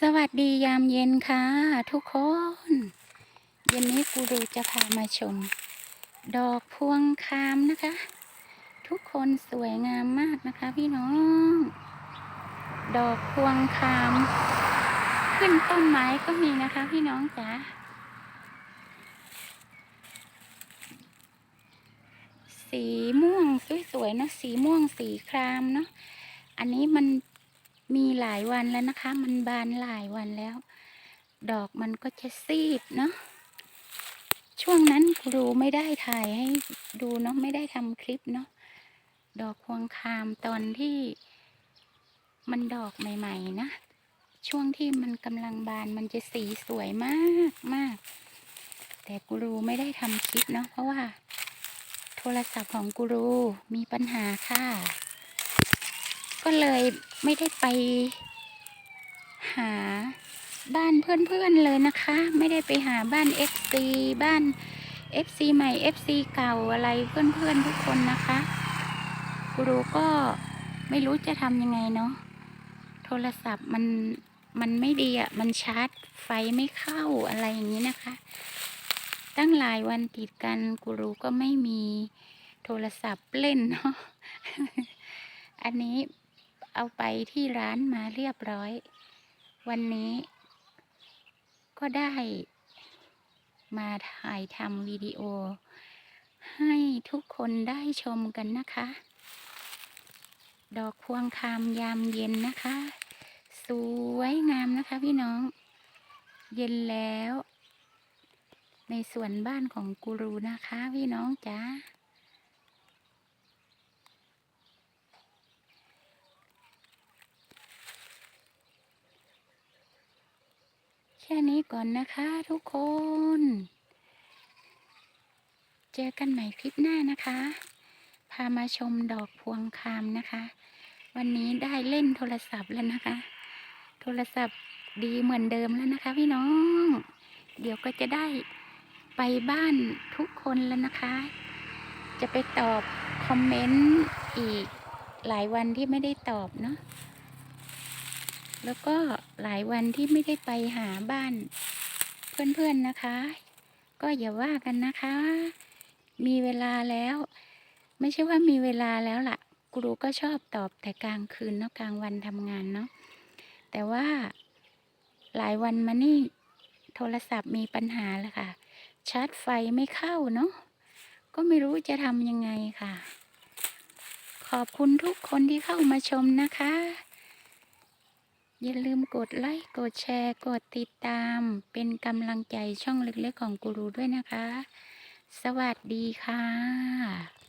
สวัสดียามเย็นค่ะ ทุกคน เย็นนี้กูรูจะพามาชม ดอกพวงคามนะคะ ทุกคนสวยงามมากนะคะพี่น้อง ดอกพวงคาม ขึ้นต้นไม้ก็มีนะคะพี่น้องจ๋าสีม่วงสวยๆเนอะสีม่วงสีครามเนาะอันนี้มัน มีหลายวันแล้วนะคะ มันบานหลายวันแล้ว ดอกมันก็จะซีดเนาะช่วงนั้นครูไม่ได้ถ่ายให้ดูเนาะไม่ได้ทำคลิปเนาะดอกพวงคามตอนที่มันดอกใหม่ ๆ นะ ช่วงที่มันกำลังบานมันจะสีสวยมากมาก แต่กูรูไม่ได้ทำคลิปเนาะเพราะว่า โทรศัพท์ของกูรูมีปัญหาค่ะ ก็เลยไม่ได้ไปหาบ้านเพื่อนๆเลยนะคะ ไม่ได้ไปหาบ้าน FC บ้าน FC ใหม่ FC เก่าอะไรเพื่อนๆทุกคนนะคะกูรูก็ไม่รู้จะทำยังไงเนาะโทรศัพท์มันมันไม่ดีอะ่ะ มันชาร์จไฟไม่เข้าอะไรอย่างนี้นะคะ ตั้งหลายวันติดกันกูรูก็ไม่มีโทรศัพท์เล่นเนาะอันนี้ เอาไปที่ร้านมาเรียบร้อย วันนี้ ก็ได้ มาถ่ายทำวิดีโอ ให้ทุกคนได้ชมกันนะคะ ดอกพวงคามยามเย็นนะคะ สวยงามนะคะพี่น้อง เย็นแล้ว ในส่วนบ้านของกูรูนะคะพี่น้องจ้า แค่นี้ก่อนนะคะทุกคน เจอกันใหม่คลิปหน้านะคะ พามาชมดอกพวงคามนะคะ วันนี้ได้เล่นโทรศัพท์แล้วนะคะ โทรศัพท์ดีเหมือนเดิมแล้วนะคะ พี่น้อง เดี๋ยวก็จะได้ไปบ้านทุกคนแล้วนะคะ จะไปตอบคอมเมนต์อีกหลายวันที่ไม่ได้ตอบเนาะ แล้วก็หลายวันที่ไม่ได้ไปหาบ้าน เพื่อนๆนะคะ ก็อย่าว่ากันนะคะ มีเวลาแล้ว ไม่ใช่ว่ามีเวลาแล้วล่ะครูก็ชอบตอบแต่กลางคืนเนาะกลางวันทำงานเนาะแต่ว่าหลายวันมานี่โทรศัพท์มีปัญหาแล้วค่ะ ชาร์จไฟไม่เข้าเนาะก็ไม่รู้จะทำยังไงค่ะ ขอบคุณทุกคนที่เข้ามาชมนะคะ อย่าลืมกดไลค์ กดแชร์ กดติดตาม เป็นกำลังใจช่องเล็กๆของกูรูด้วยนะคะ สวัสดีค่ะ